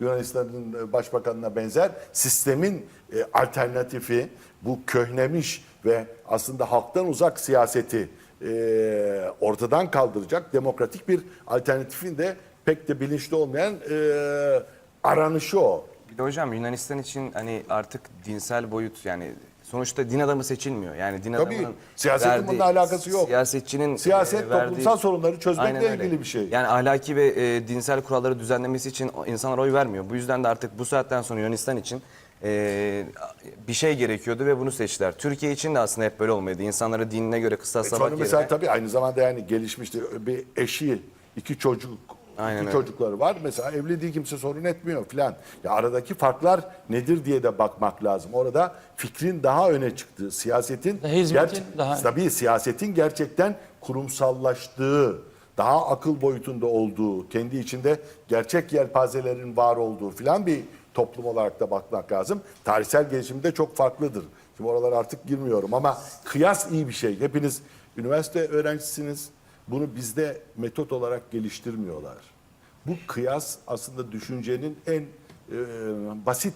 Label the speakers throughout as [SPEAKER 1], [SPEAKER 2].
[SPEAKER 1] Yunanistan'ın e, başbakanına benzer sistemin e, alternatifi bu köhnemiş ve aslında halktan uzak siyaseti e, ortadan kaldıracak demokratik bir alternatifin de pek de bilinçli olmayan e, aranışı o.
[SPEAKER 2] Bir de hocam Yunanistan için hani artık dinsel boyut yani sonuçta din adamı seçilmiyor. Yani din
[SPEAKER 1] Tabii,
[SPEAKER 2] adamının
[SPEAKER 1] siyasetin
[SPEAKER 2] verdiği-
[SPEAKER 1] bununla alakası yok.
[SPEAKER 2] Siyasetçinin
[SPEAKER 1] Siyaset
[SPEAKER 2] e, verdiği-
[SPEAKER 1] toplumsal sorunları çözmekle
[SPEAKER 2] Aynen öyle.
[SPEAKER 1] ilgili bir şey.
[SPEAKER 2] Yani ahlaki ve e, dinsel kuralları düzenlemesi için insanlar oy vermiyor. Bu yüzden de artık bu saatten sonra Yunanistan için e, bir şey gerekiyordu ve bunu seçtiler. Türkiye için de aslında hep böyle olmalıydı. İnsanları dinine göre
[SPEAKER 1] E
[SPEAKER 2] kıstaslamak
[SPEAKER 1] mesela
[SPEAKER 2] yerine.
[SPEAKER 1] tabii aynı zamanda yani gelişmiştir. Bir eşi, iki çocuk,
[SPEAKER 2] Aynen
[SPEAKER 1] iki
[SPEAKER 2] öyle.
[SPEAKER 1] çocukları var. Mesela evli değil kimse sorun etmiyor filan. Ya aradaki farklar nedir diye de bakmak lazım. Orada fikrin daha öne çıktığı, siyasetin
[SPEAKER 3] Hizmetin daha-
[SPEAKER 1] tabii siyasetin gerçekten kurumsallaştığı, daha akıl boyutunda olduğu, kendi içinde gerçek yelpazelerin var olduğu filan bir toplum olarak da bakmak lazım. Tarihsel gelişimde çok farklıdır. Şimdi oralara artık girmiyorum ama kıyas iyi bir şey. Hepiniz üniversite öğrencisiniz. Bunu bizde metot olarak geliştirmiyorlar. Bu kıyas aslında düşüncenin en e, basit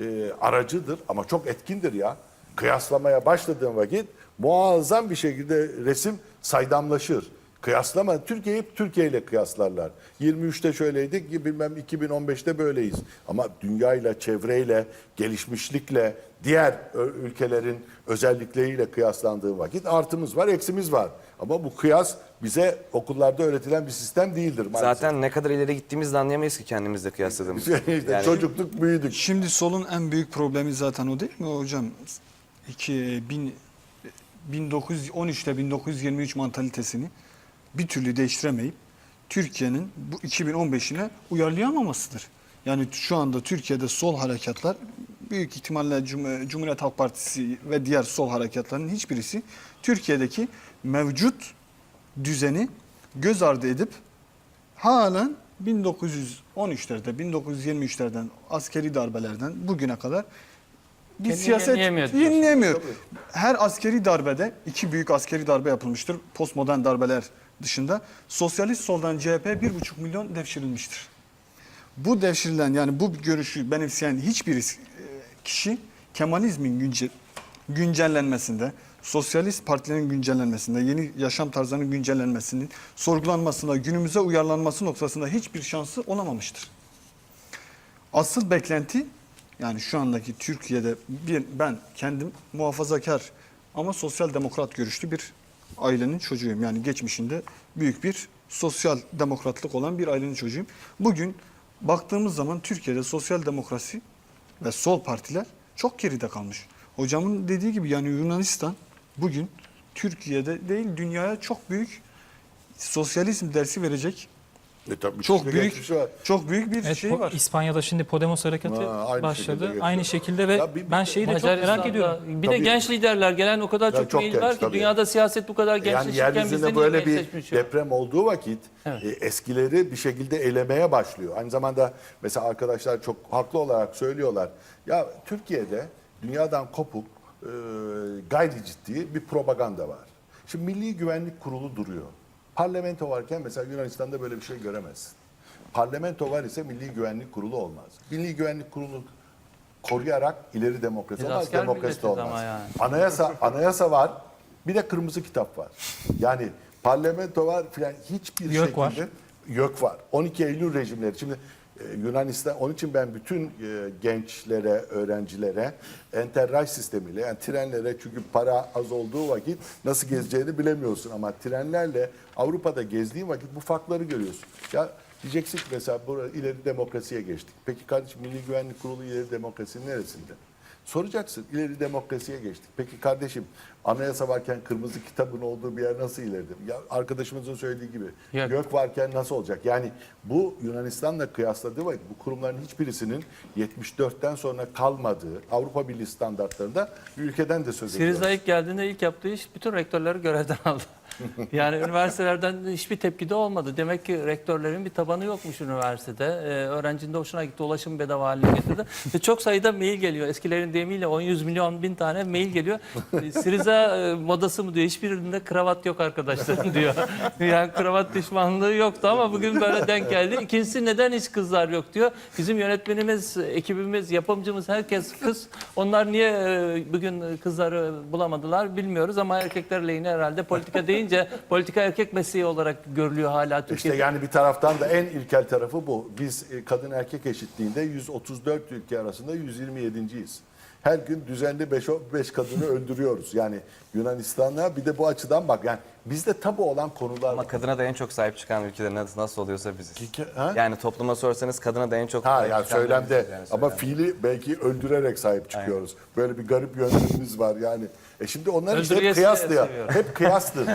[SPEAKER 1] e, aracıdır ama çok etkindir ya. Kıyaslamaya başladığın vakit muazzam bir şekilde resim saydamlaşır. Kıyaslama, Türkiye hep Türkiye ile kıyaslarlar. 23'te şöyleydik, bilmem 2015'te böyleyiz. Ama dünyayla, çevreyle, gelişmişlikle, diğer ülkelerin özellikleriyle kıyaslandığı vakit artımız var, eksimiz var. Ama bu kıyas bize okullarda öğretilen bir sistem değildir maalesef.
[SPEAKER 2] Zaten ne kadar ileri gittiğimizi de anlayamayız ki kendimizle kıyasladığımız.
[SPEAKER 1] işte
[SPEAKER 2] Yani-
[SPEAKER 1] çocukluk büyüdük.
[SPEAKER 4] Şimdi solun en büyük problemi zaten o değil mi hocam? 2000 1913 ile 1923 mantalitesini bir türlü değiştiremeyip Türkiye'nin bu 2015'ine uyarlayamamasıdır. Yani şu anda Türkiye'de sol harekatlar büyük ihtimalle Cum- Cumhuriyet Halk Partisi ve diğer sol harekatların hiçbirisi Türkiye'deki mevcut düzeni göz ardı edip halen 1913'lerde, 1923'lerden askeri darbelerden bugüne kadar bir
[SPEAKER 3] Kendini
[SPEAKER 4] siyaset
[SPEAKER 3] yenileyemiyor.
[SPEAKER 4] Her askeri darbede iki büyük askeri darbe yapılmıştır. Postmodern darbeler dışında. Sosyalist soldan CHP 1,5 milyon devşirilmiştir. Bu devşirilen yani bu görüşü benimseyen hiçbir e, kişi Kemalizmin günce, güncellenmesinde, sosyalist partilerin güncellenmesinde, yeni yaşam tarzlarının güncellenmesinin, sorgulanmasında, günümüze uyarlanması noktasında hiçbir şansı olamamıştır. Asıl beklenti yani şu andaki Türkiye'de bir ben kendim muhafazakar ama sosyal demokrat görüşlü bir ailenin çocuğuyum. Yani geçmişinde büyük bir sosyal demokratlık olan bir ailenin çocuğuyum. Bugün baktığımız zaman Türkiye'de sosyal demokrasi ve sol partiler çok geride kalmış. Hocamın dediği gibi yani Yunanistan bugün Türkiye'de değil dünyaya çok büyük sosyalizm dersi verecek
[SPEAKER 1] E tabii
[SPEAKER 4] çok büyük
[SPEAKER 1] var.
[SPEAKER 4] çok büyük bir
[SPEAKER 5] Evet,
[SPEAKER 4] şey var.
[SPEAKER 5] İspanya'da şimdi Podemos harekatı
[SPEAKER 1] Ha, aynı
[SPEAKER 5] başladı.
[SPEAKER 1] şekilde
[SPEAKER 5] aynı şekilde ve
[SPEAKER 1] Ya bir-
[SPEAKER 5] ben şeyi de çok merak ediyorum.
[SPEAKER 3] Bir de
[SPEAKER 1] Tabii.
[SPEAKER 3] genç liderler gelen o kadar
[SPEAKER 1] Ya
[SPEAKER 3] çok,
[SPEAKER 1] çok genç,
[SPEAKER 3] var ki
[SPEAKER 1] tabii.
[SPEAKER 3] dünyada siyaset bu kadar
[SPEAKER 1] Yani
[SPEAKER 3] gençleşirken bizde
[SPEAKER 1] yeryüzünde
[SPEAKER 3] niye
[SPEAKER 1] böyle bir deprem olduğu vakit
[SPEAKER 3] Evet.
[SPEAKER 1] e, eskileri bir şekilde elemeye başlıyor. Aynı zamanda mesela arkadaşlar çok haklı olarak söylüyorlar. Ya Türkiye'de dünyadan kopuk e, gayri ciddi bir propaganda var. Şimdi Milli Güvenlik Kurulu duruyor. Parlamento varken mesela Yunanistan'da böyle bir şey göremezsin. Parlamento var ise Milli Güvenlik Kurulu olmaz. Milli Güvenlik Kurulu koruyarak ileri demokrasi
[SPEAKER 3] Biz
[SPEAKER 1] olmaz, demokrasi de olmaz.
[SPEAKER 3] yani.
[SPEAKER 1] Anayasa anayasa var. Bir de kırmızı kitap var. Yani parlamento var filan hiçbir
[SPEAKER 5] YÖK
[SPEAKER 1] şekilde
[SPEAKER 5] var.
[SPEAKER 1] YÖK var. 12 Eylül rejimleri. Şimdi Yunanistan onun için ben bütün e, gençlere, öğrencilere enterrail sistemiyle yani trenlere çünkü para az olduğu vakit nasıl gezeceğini bilemiyorsun ama trenlerle Avrupa'da gezdiğin vakit bu farkları görüyorsun. Ya diyeceksin ki mesela burada ileri demokrasiye geçtik. Peki kardeşim Milli Güvenlik Kurulu ileri demokrasinin neresinde? Soracaksın ileri demokrasiye geçtik. Peki kardeşim anayasa varken kırmızı kitabın olduğu bir yer nasıl ileride? Ya arkadaşımızın söylediği gibi
[SPEAKER 3] Yok.
[SPEAKER 1] gök varken nasıl olacak? Yani bu Yunanistan'la kıyasladığı vakit bu kurumların hiçbirisinin 74'ten sonra kalmadığı Avrupa Birliği standartlarında bir ülkeden de söz ediyoruz.
[SPEAKER 3] Siriza ilk geldiğinde ilk yaptığı iş bütün rektörleri görevden aldı. Yani üniversitelerden hiçbir tepki de olmadı. Demek ki rektörlerin bir tabanı yokmuş üniversitede. Ee, öğrencinin de hoşuna gitti. Ulaşım bedava haline getirdi. Ve çok sayıda mail geliyor. Eskilerin deyimiyle 10-100 milyon bin tane mail geliyor. Ee, Siriza e, modası mı diyor. Hiçbirinde kravat yok arkadaşlar diyor. Yani kravat düşmanlığı yoktu ama bugün böyle denk geldi. İkincisi neden hiç kızlar yok diyor. Bizim yönetmenimiz, ekibimiz, yapımcımız herkes kız. Onlar niye e, bugün kızları bulamadılar bilmiyoruz ama erkekler lehine herhalde politika deyince politika erkek mesleği olarak görülüyor hala
[SPEAKER 1] İşte
[SPEAKER 3] Türkiye'de.
[SPEAKER 1] yani bir taraftan da en ilkel tarafı bu. Biz e, kadın erkek eşitliğinde 134 ülke arasında 127.yiz. Her gün düzenli 5 kadını öldürüyoruz. Yani Yunanistan'la bir de bu açıdan bak. Yani bizde tabu olan konular
[SPEAKER 2] Ama
[SPEAKER 1] var.
[SPEAKER 2] kadına da en çok sahip çıkan ülkeler nasıl, nasıl oluyorsa biziz.
[SPEAKER 1] Ki- ha?
[SPEAKER 2] Yani topluma sorsanız kadına da en çok
[SPEAKER 1] Ha
[SPEAKER 2] sahip
[SPEAKER 1] yani
[SPEAKER 2] çıkan
[SPEAKER 1] söylemde
[SPEAKER 2] biziz yani
[SPEAKER 1] ama
[SPEAKER 2] söylemde.
[SPEAKER 1] fiili belki öldürerek sahip çıkıyoruz. Böyle bir garip yöntemimiz var yani. E şimdi onlar işte hep
[SPEAKER 3] Öldürüyesi
[SPEAKER 1] kıyaslıyor.
[SPEAKER 3] seviyorum.
[SPEAKER 1] Hep kıyastır.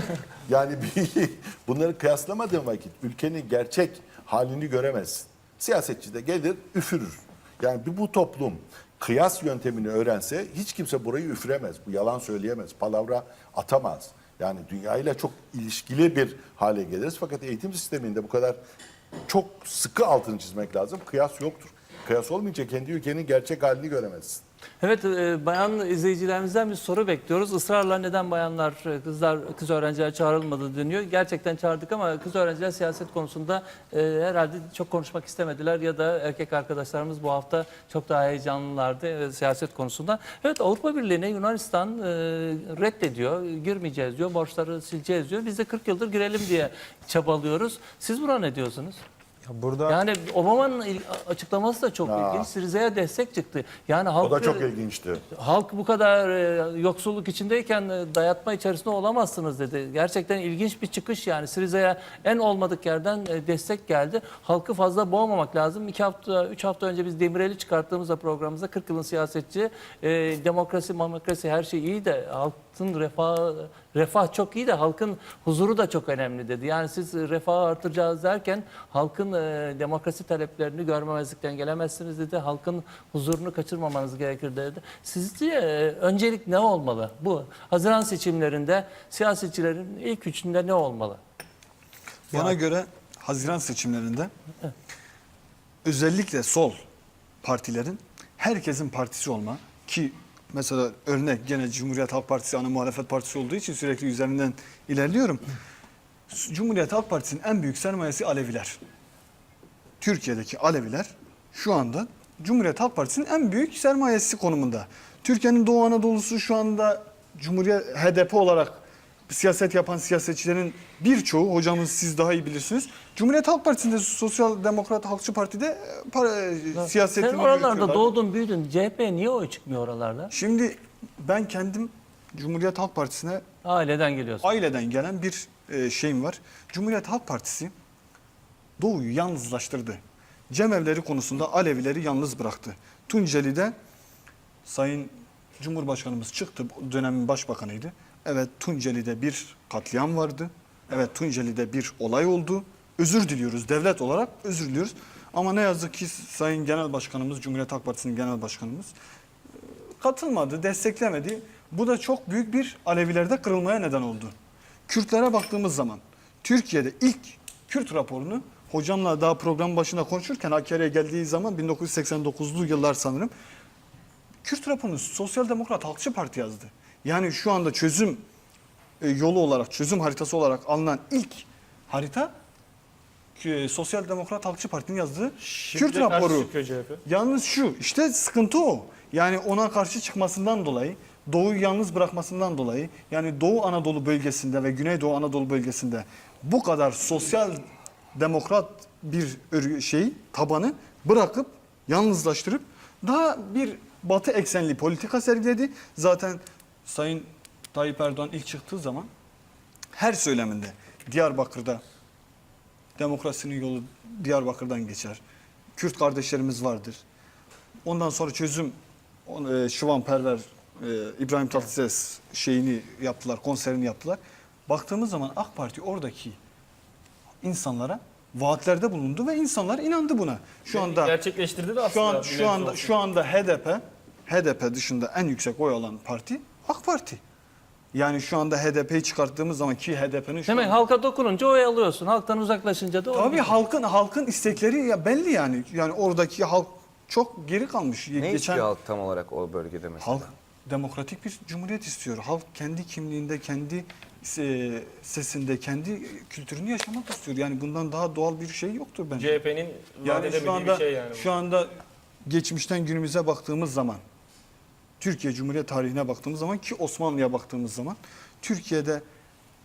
[SPEAKER 1] yani bir, bunları kıyaslamadığın vakit ülkenin gerçek halini göremezsin. Siyasetçi de gelir üfürür. Yani bir bu toplum kıyas yöntemini öğrense hiç kimse burayı üfüremez. Bu yalan söyleyemez. Palavra atamaz. Yani dünyayla çok ilişkili bir hale geliriz. Fakat eğitim sisteminde bu kadar çok sıkı altını çizmek lazım. Kıyas yoktur. Kıyas olmayınca kendi ülkenin gerçek halini göremezsin.
[SPEAKER 3] Evet, e, bayan izleyicilerimizden bir soru bekliyoruz. Israrla neden bayanlar, e, kızlar, kız öğrenciler çağrılmadı deniyor. Gerçekten çağırdık ama kız öğrenciler siyaset konusunda e, herhalde çok konuşmak istemediler ya da erkek arkadaşlarımız bu hafta çok daha heyecanlılardı siyaset konusunda. Evet, Avrupa Birliği'ne Yunanistan reddediyor, girmeyeceğiz diyor, borçları sileceğiz diyor. Biz de 40 yıldır girelim diye çabalıyoruz. Siz buna ne diyorsunuz?
[SPEAKER 6] Burada
[SPEAKER 3] Yani Obama'nın il- açıklaması da çok
[SPEAKER 1] Ya.
[SPEAKER 3] ilginç. Siriza'ya destek çıktı. Yani
[SPEAKER 1] O
[SPEAKER 3] halk
[SPEAKER 1] da çok ilginçti.
[SPEAKER 3] Halk bu kadar e, yoksulluk içindeyken e, dayatma içerisinde olamazsınız dedi. Gerçekten ilginç bir çıkış yani. Siriza'ya en olmadık yerden e, destek geldi. Halkı fazla boğmamak lazım. İki hafta, üç hafta önce biz Demirel'i çıkarttığımızda programımızda 40 yılın siyasetçi e, demokrasi, demokrasi her şey iyi de halkın refah refah çok iyi de halkın huzuru da çok önemli dedi. Yani siz refahı artıracağız derken halkın e, demokrasi taleplerini görmemezlikten gelemezsiniz dedi. Halkın huzurunu kaçırmamanız gerekir dedi. Sizce e, öncelik ne olmalı? Bu Haziran seçimlerinde siyasetçilerin ilk üçünde ne olmalı?
[SPEAKER 4] Bana göre Haziran seçimlerinde özellikle sol partilerin herkesin partisi olma ki mesela örnek gene Cumhuriyet Halk Partisi ana muhalefet partisi olduğu için sürekli üzerinden ilerliyorum. Cumhuriyet Halk Partisi'nin en büyük sermayesi Aleviler. Türkiye'deki Aleviler şu anda Cumhuriyet Halk Partisi'nin en büyük sermayesi konumunda. Türkiye'nin Doğu Anadolu'su şu anda Cumhuriyet HDP olarak siyaset yapan siyasetçilerin birçoğu hocamız siz daha iyi bilirsiniz. Cumhuriyet Halk Partisi'nde Sosyal Demokrat Halkçı Parti'de e, para, siyasetini
[SPEAKER 3] Sen oralarda doğdun büyüdün. CHP niye oy çıkmıyor oralarda?
[SPEAKER 4] Şimdi ben kendim Cumhuriyet Halk Partisi'ne
[SPEAKER 3] Aileden geliyorsun.
[SPEAKER 4] aileden gelen bir e, şeyim var. Cumhuriyet Halk Partisi Doğu'yu yalnızlaştırdı. Cemevleri konusunda Alevileri yalnız bıraktı. Tunceli'de Sayın Cumhurbaşkanımız çıktı, dönemin başbakanıydı. Evet Tunceli'de bir katliam vardı. Evet Tunceli'de bir olay oldu. Özür diliyoruz devlet olarak özür diliyoruz. Ama ne yazık ki Sayın Genel Başkanımız, Cumhuriyet Halk Partisi'nin Genel Başkanımız katılmadı, desteklemedi. Bu da çok büyük bir Alevilerde kırılmaya neden oldu. Kürtlere baktığımız zaman Türkiye'de ilk Kürt raporunu hocamla daha program başında konuşurken Hakkari'ye geldiği zaman 1989'lu yıllar sanırım. Kürt raporunu Sosyal Demokrat Halkçı Parti yazdı. Yani şu anda çözüm e, yolu olarak, çözüm haritası olarak alınan ilk harita e, Sosyal Demokrat Halkçı Parti'nin yazdığı Kürt raporu. Yalnız şu, işte sıkıntı o. Yani ona karşı çıkmasından dolayı, Doğu'yu yalnız bırakmasından dolayı, yani Doğu Anadolu bölgesinde ve Güneydoğu Anadolu bölgesinde bu kadar sosyal demokrat bir şey, tabanı bırakıp, yalnızlaştırıp daha bir batı eksenli politika sergiledi. Zaten Sayın Tayyip Erdoğan ilk çıktığı zaman her söyleminde Diyarbakır'da Demokrasinin yolu Diyarbakır'dan geçer. Kürt kardeşlerimiz vardır. Ondan sonra çözüm e, Şıvan Perver, e, İbrahim Tatlıses şeyini yaptılar, konserini yaptılar. Baktığımız zaman AK Parti oradaki insanlara vaatlerde bulundu ve insanlar inandı buna. Şu anda
[SPEAKER 5] gerçekleştirdi de
[SPEAKER 4] şu
[SPEAKER 5] aslında.
[SPEAKER 4] an şu anda şu anda HDP HDP dışında en yüksek oy alan parti AK Parti. Yani şu anda HDP'yi çıkarttığımız zaman ki HDP'nin şu
[SPEAKER 3] Demek
[SPEAKER 4] an-
[SPEAKER 3] halka dokununca oy alıyorsun. Halktan uzaklaşınca da oy
[SPEAKER 4] Tabii halkın halkın istekleri ya belli yani. Yani oradaki halk çok geri kalmış.
[SPEAKER 2] Ne istiyor halk tam olarak o bölgede mesela?
[SPEAKER 4] Halk demokratik bir cumhuriyet istiyor. Halk kendi kimliğinde, kendi e, sesinde, kendi kültürünü yaşamak istiyor. Yani bundan daha doğal bir şey yoktur bence.
[SPEAKER 6] CHP'nin vaat
[SPEAKER 4] Yani şu anda
[SPEAKER 6] bir şey yani. bu.
[SPEAKER 4] şu anda geçmişten günümüze baktığımız zaman Türkiye Cumhuriyet tarihine baktığımız zaman ki Osmanlı'ya baktığımız zaman Türkiye'de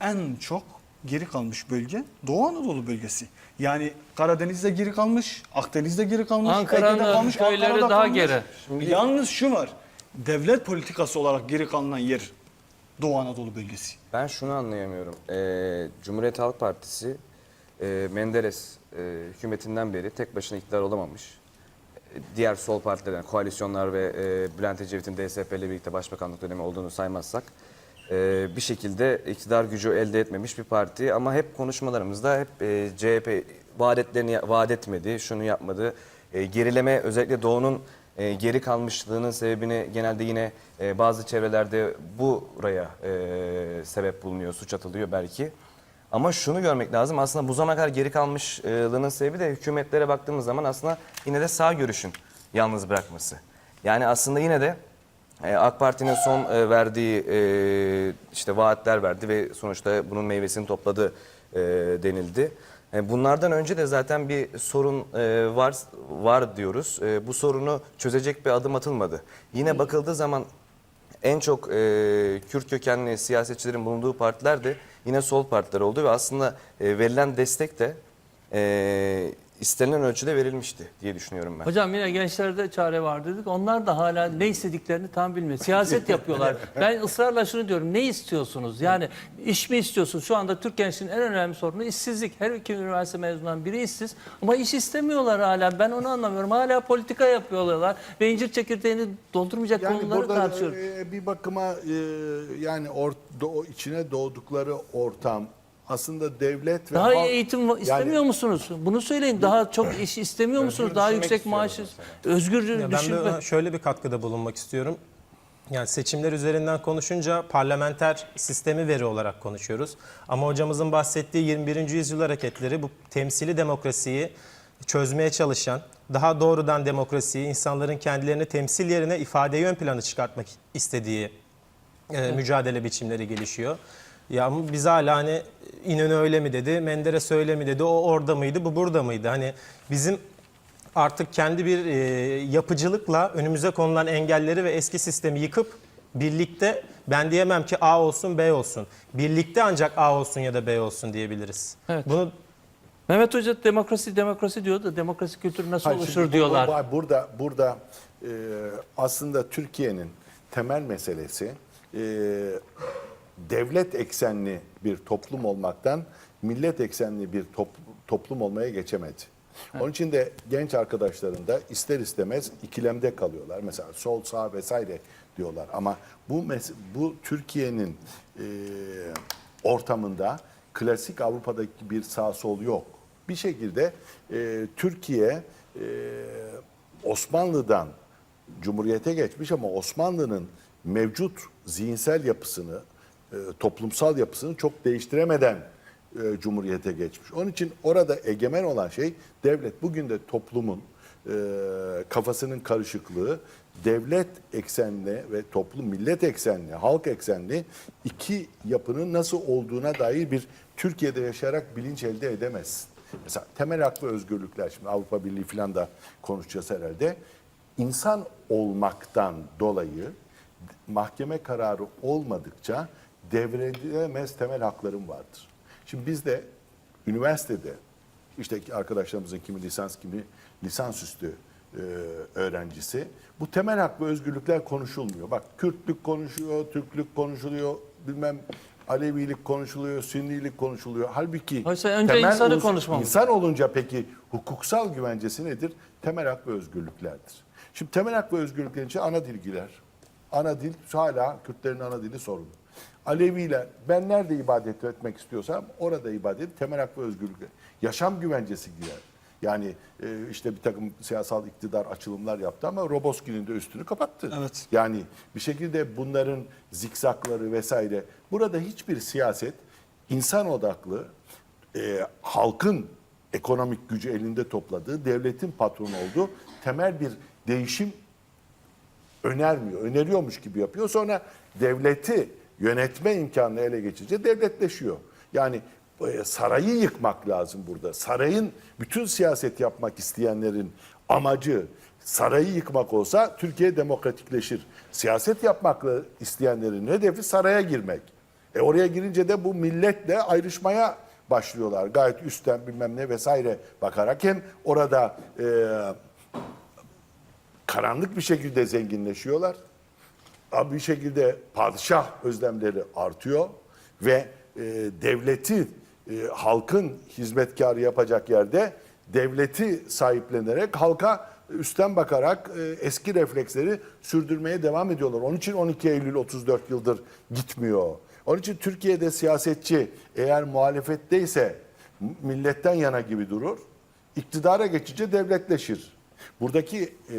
[SPEAKER 4] en çok geri kalmış bölge Doğu Anadolu bölgesi. Yani Karadeniz'de geri kalmış, Akdeniz'de geri kalmış,
[SPEAKER 3] Ankara'nın
[SPEAKER 4] Ege'de kalmış,
[SPEAKER 3] köyleri
[SPEAKER 4] Ankara'da
[SPEAKER 3] daha
[SPEAKER 4] kalmış.
[SPEAKER 3] geri.
[SPEAKER 4] Yalnız şu var. Devlet politikası olarak geri kalınan yer Doğu Anadolu bölgesi.
[SPEAKER 2] Ben şunu anlayamıyorum. Ee, Cumhuriyet Halk Partisi e, Menderes e, hükümetinden beri tek başına iktidar olamamış. Diğer sol partilerden, koalisyonlar ve e, Bülent Ecevit'in DSP ile birlikte başbakanlık dönemi olduğunu saymazsak e, bir şekilde iktidar gücü elde etmemiş bir parti ama hep konuşmalarımızda hep e, CHP ya- vaat etmedi, şunu yapmadı. E, gerileme özellikle Doğu'nun e, geri kalmışlığının sebebini genelde yine e, bazı çevrelerde buraya e, sebep bulunuyor, suç atılıyor belki. Ama şunu görmek lazım aslında bu zamana kadar geri kalmışlığının sebebi de hükümetlere baktığımız zaman aslında yine de sağ görüşün yalnız bırakması. Yani aslında yine de e, AK Parti'nin son e, verdiği e, işte vaatler verdi ve sonuçta bunun meyvesini topladı denildi. Bunlardan önce de zaten bir sorun var var diyoruz. Bu sorunu çözecek bir adım atılmadı. Yine bakıldığı zaman en çok e, Kürt kökenli siyasetçilerin bulunduğu partiler de yine sol partiler oldu ve aslında e, verilen destek de e, istenilen ölçüde verilmişti diye düşünüyorum ben.
[SPEAKER 3] Hocam yine gençlerde çare var dedik. Onlar da hala ne istediklerini tam bilmiyor. Siyaset yapıyorlar. Ben ısrarla şunu diyorum. Ne istiyorsunuz? Yani iş mi istiyorsunuz? Şu anda Türk gençliğinin en önemli sorunu işsizlik. Her iki üniversite mezunundan biri işsiz. Ama iş istemiyorlar hala. Ben onu anlamıyorum. Hala politika yapıyorlar. Ve incir çekirdeğini doldurmayacak
[SPEAKER 1] Yani
[SPEAKER 3] konuları
[SPEAKER 1] burada
[SPEAKER 3] tartışıyoruz.
[SPEAKER 1] e, bir bakıma e, yani or, do- içine doğdukları ortam aslında devlet ve
[SPEAKER 3] Daha
[SPEAKER 1] halk-
[SPEAKER 3] iyi eğitim va- istemiyor
[SPEAKER 1] Yani-
[SPEAKER 3] musunuz? Bunu söyleyin. Daha çok iş istemiyor musunuz? Daha yüksek
[SPEAKER 6] istiyorum
[SPEAKER 3] maaş, özgür
[SPEAKER 7] Ya ben
[SPEAKER 3] düşünme.
[SPEAKER 7] de şöyle bir katkıda bulunmak istiyorum. Yani seçimler üzerinden konuşunca parlamenter sistemi veri olarak konuşuyoruz. Ama hocamızın bahsettiği 21. yüzyıl hareketleri bu temsili demokrasiyi çözmeye çalışan, daha doğrudan demokrasiyi insanların kendilerini temsil yerine ifadeyi ön plana çıkartmak istediği e, mücadele biçimleri gelişiyor. Ya ama biz hala hani İnönü öyle mi dedi, Menderes öyle mi dedi, o orada mıydı, bu burada mıydı? Hani bizim artık kendi bir e, yapıcılıkla önümüze konulan engelleri ve eski sistemi yıkıp birlikte ben diyemem ki A olsun B olsun. Birlikte ancak A olsun ya da B olsun diyebiliriz.
[SPEAKER 3] Evet.
[SPEAKER 7] Bunu
[SPEAKER 3] Mehmet Hoca demokrasi demokrasi diyor da demokrasi kültürü nasıl
[SPEAKER 1] Hayır,
[SPEAKER 3] oluşur
[SPEAKER 1] bu-
[SPEAKER 3] diyorlar.
[SPEAKER 1] bu- Burada burada e, aslında Türkiye'nin temel meselesi e, devlet eksenli bir toplum olmaktan millet eksenli bir top- toplum olmaya geçemedi. Onun için de genç arkadaşların da ister istemez ikilemde kalıyorlar. Mesela sol sağ vesaire diyorlar ama bu bu Türkiye'nin e, ortamında klasik Avrupa'daki bir sağ sol yok. Bir şekilde e, Türkiye e, Osmanlı'dan Cumhuriyete geçmiş ama Osmanlı'nın mevcut zihinsel yapısını, e, toplumsal yapısını çok değiştiremeden e, Cumhuriyete geçmiş. Onun için orada egemen olan şey devlet. Bugün de toplumun e, kafasının karışıklığı devlet eksenli ve toplum millet eksenli, halk eksenli iki yapının nasıl olduğuna dair bir Türkiye'de yaşayarak bilinç elde edemezsin. Mesela temel hak ve özgürlükler, şimdi Avrupa Birliği falan da konuşacağız herhalde. İnsan olmaktan dolayı mahkeme kararı olmadıkça devredilemez temel haklarım vardır. Şimdi biz de üniversitede işte arkadaşlarımızın kimi lisans kimi lisansüstü e, öğrencisi bu temel hak ve özgürlükler konuşulmuyor. Bak Kürtlük konuşuyor, Türklük konuşuluyor, bilmem Alevilik konuşuluyor, Sünnilik konuşuluyor. Halbuki
[SPEAKER 3] Oysa önce insanı konuşmamız
[SPEAKER 1] İnsan olunca peki hukuksal güvencesi nedir? Temel hak ve özgürlüklerdir. Şimdi temel hak ve özgürlüklerin içinde ana dil girer. Ana dil hala Kürtlerin ana dili sorun. Aleviler ben nerede ibadet etmek istiyorsam orada ibadet temel hak ve özgürlükler. Yaşam güvencesi girer. Yani e, işte bir takım siyasal iktidar açılımlar yaptı ama Roboski'nin de üstünü kapattı.
[SPEAKER 4] Evet.
[SPEAKER 1] Yani bir şekilde bunların zikzakları vesaire burada hiçbir siyaset insan odaklı e, halkın ekonomik gücü elinde topladığı devletin patronu olduğu temel bir değişim önermiyor. Öneriyormuş gibi yapıyor. Sonra devleti yönetme imkanını ele geçirince devletleşiyor. Yani e, sarayı yıkmak lazım burada. Sarayın bütün siyaset yapmak isteyenlerin amacı sarayı yıkmak olsa Türkiye demokratikleşir. Siyaset yapmakla isteyenlerin hedefi saraya girmek. E oraya girince de bu milletle ayrışmaya başlıyorlar. Gayet üstten bilmem ne vesaire bakarak hem orada e, karanlık bir şekilde zenginleşiyorlar. Bir şekilde padişah özlemleri artıyor ve e, devleti e, halkın hizmetkarı yapacak yerde devleti sahiplenerek halka üstten bakarak e, eski refleksleri sürdürmeye devam ediyorlar. Onun için 12 Eylül 34 yıldır gitmiyor. Onun için Türkiye'de siyasetçi eğer muhalefetteyse milletten yana gibi durur. İktidara geçince devletleşir. Buradaki e,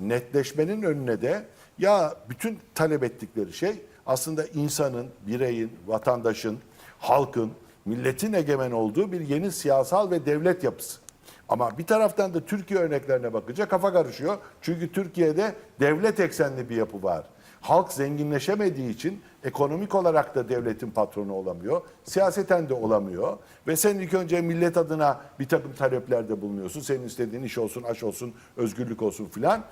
[SPEAKER 1] netleşmenin önüne de ya bütün talep ettikleri şey aslında insanın, bireyin, vatandaşın, halkın, milletin egemen olduğu bir yeni siyasal ve devlet yapısı. Ama bir taraftan da Türkiye örneklerine bakınca kafa karışıyor. Çünkü Türkiye'de devlet eksenli bir yapı var. Halk zenginleşemediği için ekonomik olarak da devletin patronu olamıyor. Siyaseten de olamıyor. Ve sen ilk önce millet adına bir takım taleplerde bulunuyorsun. Senin istediğin iş olsun, aş olsun, özgürlük olsun filan.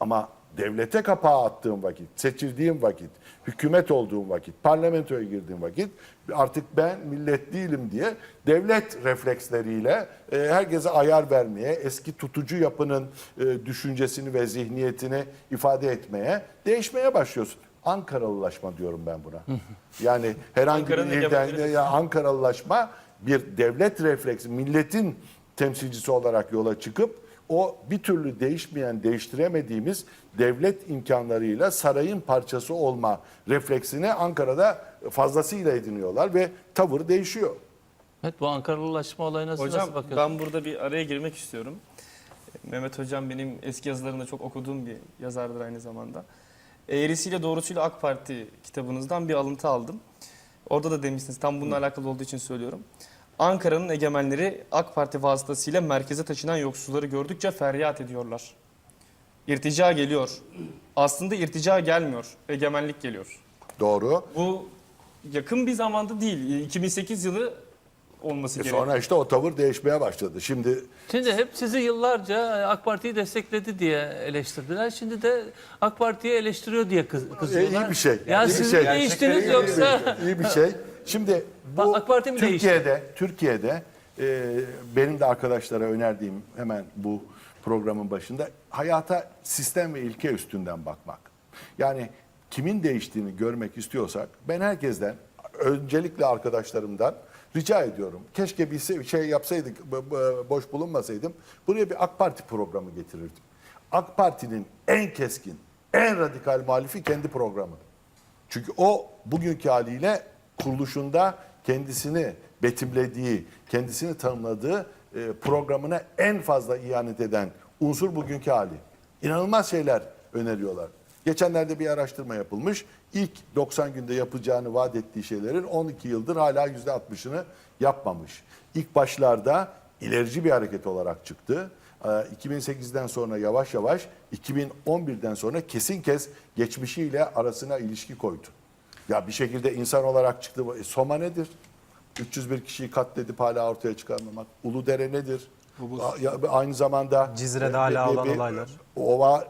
[SPEAKER 1] Ama devlete kapağı attığın vakit, seçildiğin vakit, hükümet olduğun vakit, parlamentoya girdiğin vakit artık ben millet değilim diye devlet refleksleriyle e, herkese ayar vermeye, eski tutucu yapının e, düşüncesini ve zihniyetini ifade etmeye, değişmeye başlıyorsun. Ankaralılaşma diyorum ben buna. Yani herhangi bir ilden ya Ankaralılaşma bir devlet refleksi, milletin temsilcisi olarak yola çıkıp o bir türlü değişmeyen, değiştiremediğimiz devlet imkanlarıyla sarayın parçası olma refleksini Ankara'da fazlasıyla ediniyorlar ve tavır değişiyor.
[SPEAKER 3] Evet bu Ankaralılaşma olayına nasıl,
[SPEAKER 6] Hocam
[SPEAKER 3] nasıl bakıyorsunuz?
[SPEAKER 6] ben burada bir araya girmek istiyorum. Mehmet Hocam benim eski yazılarında çok okuduğum bir yazardır aynı zamanda. Eğrisiyle doğrusuyla AK Parti kitabınızdan bir alıntı aldım. Orada da demişsiniz tam bununla alakalı olduğu için söylüyorum. Ankara'nın egemenleri AK Parti vasıtasıyla merkeze taşınan yoksulları gördükçe feryat ediyorlar. İrtica geliyor. Aslında irtica gelmiyor. Egemenlik geliyor.
[SPEAKER 1] Doğru.
[SPEAKER 6] Bu yakın bir zamanda değil. 2008 yılı olması
[SPEAKER 1] E
[SPEAKER 6] gerekiyor.
[SPEAKER 1] sonra işte o tavır değişmeye başladı. Şimdi
[SPEAKER 3] Şimdi hep sizi yıllarca AK Parti'yi destekledi diye eleştirdiler. Şimdi de AK Parti'yi eleştiriyor diye kız,
[SPEAKER 1] e,
[SPEAKER 3] kızıyorlar.
[SPEAKER 1] iyi bir şey.
[SPEAKER 3] Yani
[SPEAKER 1] iyi bir
[SPEAKER 3] siz
[SPEAKER 1] şey.
[SPEAKER 3] değiştiniz
[SPEAKER 1] İyi bir
[SPEAKER 3] yoksa
[SPEAKER 1] şey, iyi bir şey. Şimdi bu
[SPEAKER 3] AK Parti mi
[SPEAKER 1] Türkiye'de Türkiye'de e, benim de arkadaşlara önerdiğim hemen bu programın başında hayata sistem ve ilke üstünden bakmak. Yani kimin değiştiğini görmek istiyorsak ben herkesten öncelikle arkadaşlarımdan rica ediyorum. Keşke bir şey yapsaydık, boş bulunmasaydım. Buraya bir AK Parti programı getirirdim. AK Parti'nin en keskin, en radikal muhalifi kendi programı. Çünkü o bugünkü haliyle kuruluşunda kendisini betimlediği, kendisini tanımladığı e, programına en fazla ihanet eden unsur bugünkü hali. İnanılmaz şeyler öneriyorlar. Geçenlerde bir araştırma yapılmış. İlk 90 günde yapacağını vaat ettiği şeylerin 12 yıldır hala %60'ını yapmamış. İlk başlarda ilerici bir hareket olarak çıktı. Ee, 2008'den sonra yavaş yavaş 2011'den sonra kesin kez geçmişiyle arasına ilişki koydu. Ya bir şekilde insan olarak çıktı. E, Soma nedir? 301 kişiyi katledip hala ortaya çıkarmamak. Uludere nedir? A- ya- Aynı zamanda
[SPEAKER 7] Cizre'de hala olan olaylar.
[SPEAKER 1] Ova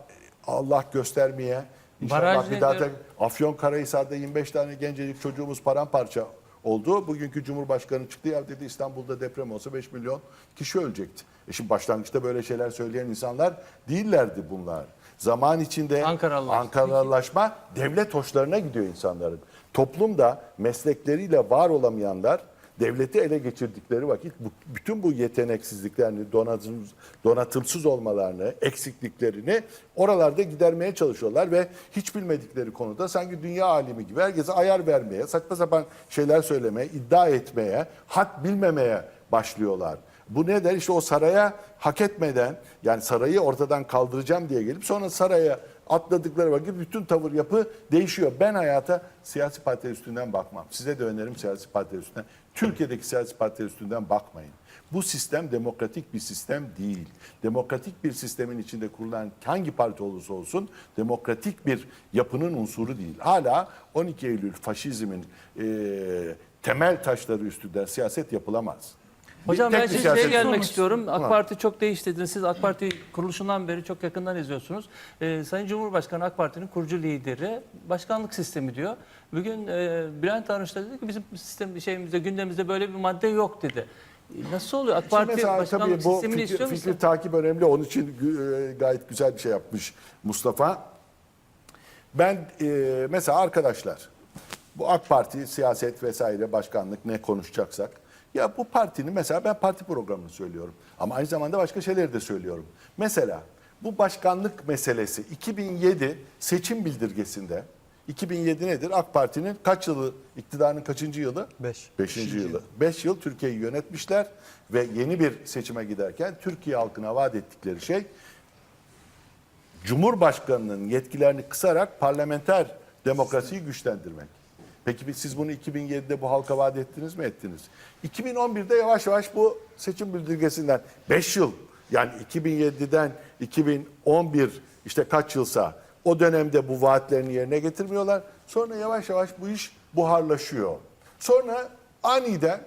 [SPEAKER 1] Allah göstermeye. İnşallah
[SPEAKER 3] Baraj
[SPEAKER 1] bir daha da
[SPEAKER 3] nedir?
[SPEAKER 1] Afyonkarahisar'da 25 tane gencecik çocuğumuz paramparça oldu. Bugünkü Cumhurbaşkanı çıktı ya dedi İstanbul'da deprem olsa 5 milyon kişi ölecekti. E şimdi başlangıçta böyle şeyler söyleyen insanlar değillerdi bunlar. Zaman içinde
[SPEAKER 3] Ankaralılaşma.
[SPEAKER 1] Ankaralılaşma devlet hoşlarına gidiyor insanların. Toplumda meslekleriyle var olamayanlar devleti ele geçirdikleri vakit bu, bütün bu yeteneksizliklerini, donatım, donatımsız olmalarını, eksikliklerini oralarda gidermeye çalışıyorlar ve hiç bilmedikleri konuda sanki dünya alimi gibi herkese ayar vermeye, saçma sapan şeyler söylemeye, iddia etmeye, hak bilmemeye başlıyorlar. Bu ne der? İşte o saraya hak etmeden yani sarayı ortadan kaldıracağım diye gelip sonra saraya atladıkları vakit bütün tavır yapı değişiyor. Ben hayata siyasi partiler üstünden bakmam. Size de önerim siyasi partiler üstünden. Türkiye'deki siyasi partiler üstünden bakmayın. Bu sistem demokratik bir sistem değil. Demokratik bir sistemin içinde kurulan hangi parti olursa olsun demokratik bir yapının unsuru değil. Hala 12 Eylül faşizmin eee, temel taşları üstünden siyaset yapılamaz.
[SPEAKER 3] Hocam ben
[SPEAKER 1] siyaset
[SPEAKER 3] şeye gelmek istiyorum. AK. Parti çok değişti dediniz. Siz AK Parti kuruluşundan beri çok yakından izliyorsunuz. Ee, Sayın Cumhurbaşkanı AK Parti'nin kurucu lideri başkanlık sistemi diyor. Bugün e, Bülent Arınç da dedi ki bizim sistem şeyimizde gündemimizde böyle bir madde yok dedi. E, Nasıl oluyor? AK Parti
[SPEAKER 1] mesela
[SPEAKER 3] başkanlık
[SPEAKER 1] tabii bu
[SPEAKER 3] sistemini
[SPEAKER 1] fikir,
[SPEAKER 3] istiyor
[SPEAKER 1] fikri
[SPEAKER 3] musun?
[SPEAKER 1] takip önemli. Onun için e, gayet güzel bir şey yapmış Mustafa. Ben e, mesela arkadaşlar bu AK Parti siyaset vesaire başkanlık ne konuşacaksak ya bu partinin mesela ben parti programını söylüyorum ama aynı zamanda başka şeyleri de söylüyorum. Mesela bu başkanlık meselesi 2007 seçim bildirgesinde 2007 nedir? AK Parti'nin kaç yılı, iktidarının kaçıncı yılı?
[SPEAKER 7] Beş.
[SPEAKER 1] Beşinci yılı. Beş yıl Türkiye'yi yönetmişler ve yeni bir seçime giderken Türkiye halkına vaat ettikleri şey Cumhurbaşkanının yetkilerini kısarak parlamenter demokrasiyi güçlendirmek. Peki siz bunu 2007'de bu halka vaat ettiniz mi ettiniz? 2011'de yavaş yavaş bu seçim bildirgesinden 5 yıl yani 2007'den 2011 işte kaç yılsa o dönemde bu vaatlerini yerine getirmiyorlar. Sonra yavaş yavaş bu iş buharlaşıyor. Sonra aniden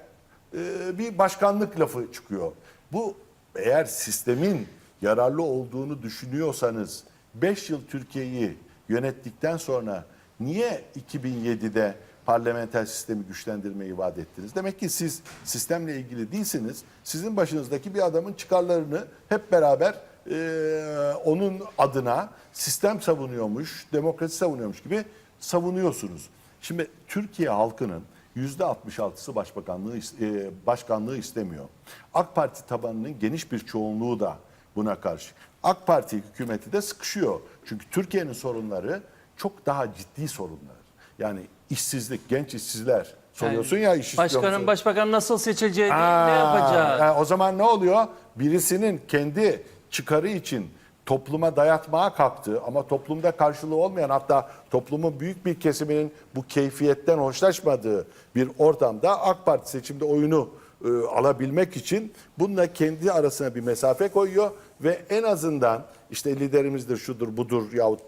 [SPEAKER 1] e, bir başkanlık lafı çıkıyor. Bu eğer sistemin yararlı olduğunu düşünüyorsanız 5 yıl Türkiye'yi yönettikten sonra niye 2007'de parlamenter sistemi güçlendirmeyi vaat ettiniz? Demek ki siz sistemle ilgili değilsiniz. Sizin başınızdaki bir adamın çıkarlarını hep beraber e, onun adına sistem savunuyormuş, demokrasi savunuyormuş gibi savunuyorsunuz. Şimdi Türkiye halkının %66'sı başbakanlığı e, başkanlığı istemiyor. AK Parti tabanının geniş bir çoğunluğu da buna karşı. AK Parti hükümeti de sıkışıyor. Çünkü Türkiye'nin sorunları çok daha ciddi sorunlar. Yani işsizlik, genç işsizler. Soruyorsun ya iş istiyor
[SPEAKER 3] Başkanın başbakan nasıl seçileceği,
[SPEAKER 1] Aa,
[SPEAKER 3] ne yapacağı.
[SPEAKER 1] yani o zaman ne oluyor? Birisinin kendi çıkarı için topluma dayatmaya kalktığı ama toplumda karşılığı olmayan hatta toplumun büyük bir kesiminin bu keyfiyetten hoşlaşmadığı bir ortamda AK Parti seçimde oyunu e, alabilmek için bununla kendi arasına bir mesafe koyuyor ve en azından işte liderimizdir şudur budur yahut